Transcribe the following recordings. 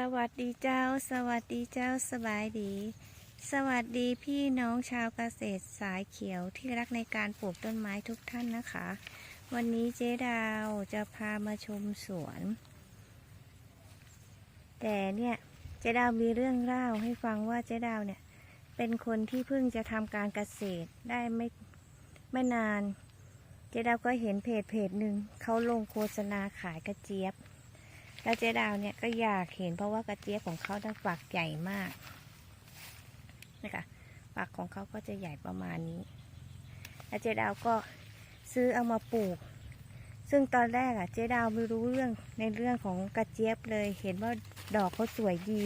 สวัสดีเจ้า สวัสดีเจ้าสบายดี สวัสดีพี่น้องชาวเกษตรสายเขียวที่รักในการปลูกต้นไม้ทุกท่านนะคะ วันนี้เจ๊ดาวจะพามาชมสวน แต่เนี่ยเจ๊ดาวมีเรื่องเล่าให้ฟังว่าเจ๊ดาวเนี่ย เป็นคนที่เพิ่งจะทำการเกษตรได้ไม่ไม่นาน เจ๊ดาวก็เห็นเพจเพจหนึ่งเขาลงโฆษณาขายกระเจี๊ยบ แล้วเจ๊ดาวเนี่ยก็อยากเห็นเพราะว่ากระเจี๊ยบของเขาได้ฝักใหญ่มากนะคะฝักของเขาก็จะใหญ่ประมาณนี้ แล้วเจ๊ดาวก็ซื้อเอามาปลูก ซึ่งตอนแรกอะเจ๊ดาวไม่รู้เรื่องในเรื่องของกระเจี๊ยบเลย เห็นว่าดอกเขาสวยดี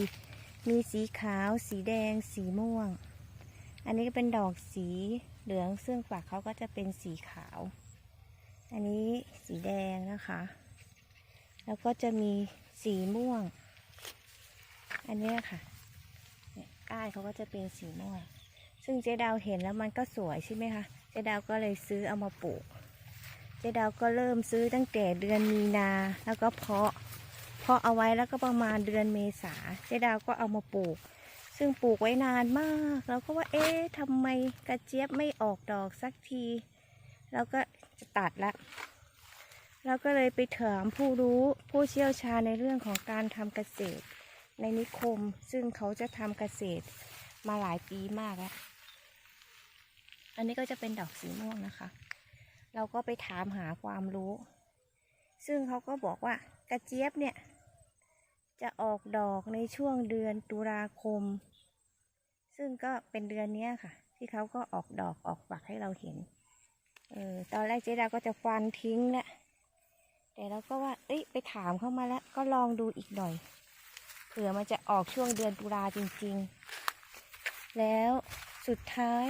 มีสีขาว สีแดง สีม่วง อันนี้ก็เป็นดอกสีเหลือง ซึ่งฝักเขาก็จะเป็นสีขาว อันนี้สีแดงนะคะ แล้วก็จะมีสีม่วง อันนี้ค่ะเนี่ยก้านเขาก็จะเป็นสีม่วง ซึ่งเจ๊ดาวเห็นแล้วมันก็สวยใช่ไหมคะเจ๊ดาวก็เลยซื้อเอามาปลูกเจ๊ดาวก็เริ่มซื้อตั้งแต่เดือนมีนาแล้วก็เพาะ เพาะเอาไว้แล้วก็ประมาณเดือนเมษาเจ๊ดาวก็เอามาปลูก ซึ่งปลูกไว้นานมากแล้วก็ว่าเอ๊ะทำไมกระเจี๊ยบไม่ออกดอกสักที แล้วก็จะตัดละ เราก็เลยไปถามผู้รู้ผู้เชี่ยวชาญในเรื่องของการทำเกษตร ในนิคม ซึ่งเขาจะทำเกษตรมาหลายปีมากแล้ว อันนี้ก็จะเป็นดอกสีม่วงนะคะ เราก็ไปถามหาความรู้ ซึ่งเขาก็บอกว่ากระเจี๊ยบเนี่ย จะออกดอกในช่วงเดือนตุลาคม ซึ่งก็เป็นเดือนนี้ค่ะ ที่เขาก็ออกดอกออกฝักให้เราเห็น เออ ตอนแรกเจ๊ดาก็จะฟันทิ้งแหละ แต่เราก็ว่า เอ้ย ไปถามเข้ามาแล้ว ก็ลองดูอีกหน่อย เผื่อมันจะออกช่วงเดือนตุลาจริง ๆ แล้วสุดท้าย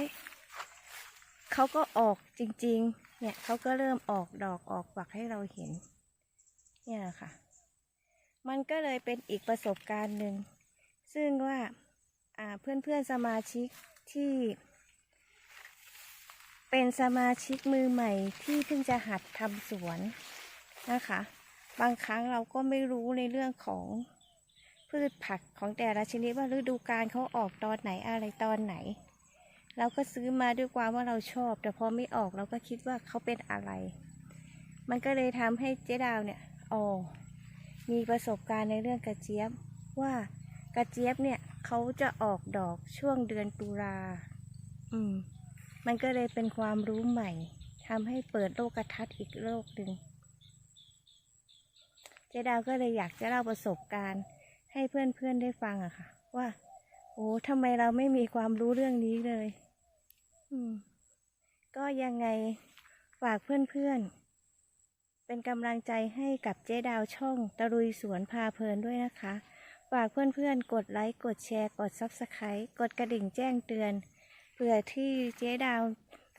เขาก็ออกจริง ๆ เนี่ยเขาก็เริ่มออกดอกออกฝักให้เราเห็น เนี่ยแหละค่ะ มันก็เลยเป็นอีกประสบการณ์หนึ่ง ซึ่งว่าอ่าเพื่อนๆสมาชิกที่เป็นสมาชิกมือใหม่ที่เพิ่งจะหัดทำสวน นะคะ บางครั้งเราก็ไม่รู้ในเรื่องของพืชผักของแต่ละชนิดว่าฤดูกาลเขาออกตอนไหนอะไรตอนไหน เราก็ซื้อมาด้วยความว่าเราชอบ แต่พอไม่ออกเราก็คิดว่าเขาเป็นอะไร มันก็เลยทำให้เจ๊ดาวเนี่ยอ๋อมีประสบการณ์ในเรื่องกระเจี๊ยบว่ากระเจี๊ยบเนี่ยเขาจะออกดอกช่วงเดือนตุลาอืม มันก็เลยเป็นความรู้ใหม่ทำให้เปิดโลกทัศน์อีกโลกหนึ่ง เจดาวก็เลยอยากจะเล่าประสบการณ์ให้เพื่อนๆได้ฟังอะค่ะ ว่า โอ้ทำไมเราไม่มีความรู้เรื่องนี้เลย อืม ก็ยังไงฝากเพื่อนๆ เป็นกำลังใจให้กับเจ๊ดาวช่องตะลุยสวนพาเพลินด้วยนะคะ ฝากเพื่อนๆ กดไลค์ กดแชร์ กดซับสไครต์กดกระดิ่งแจ้งเตือน เผื่อที่เจ๊ดาว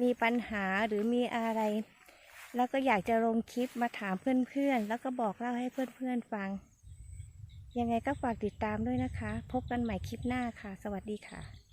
มีปัญหาหรือมีอะไร แล้วก็อยากจะลงคลิปมาถามเพื่อนๆ แล้วก็บอกเล่าให้เพื่อนๆฟัง ยังไงก็ฝากติดตามด้วยนะคะ พบกันใหม่คลิปหน้าค่ะ สวัสดีค่ะ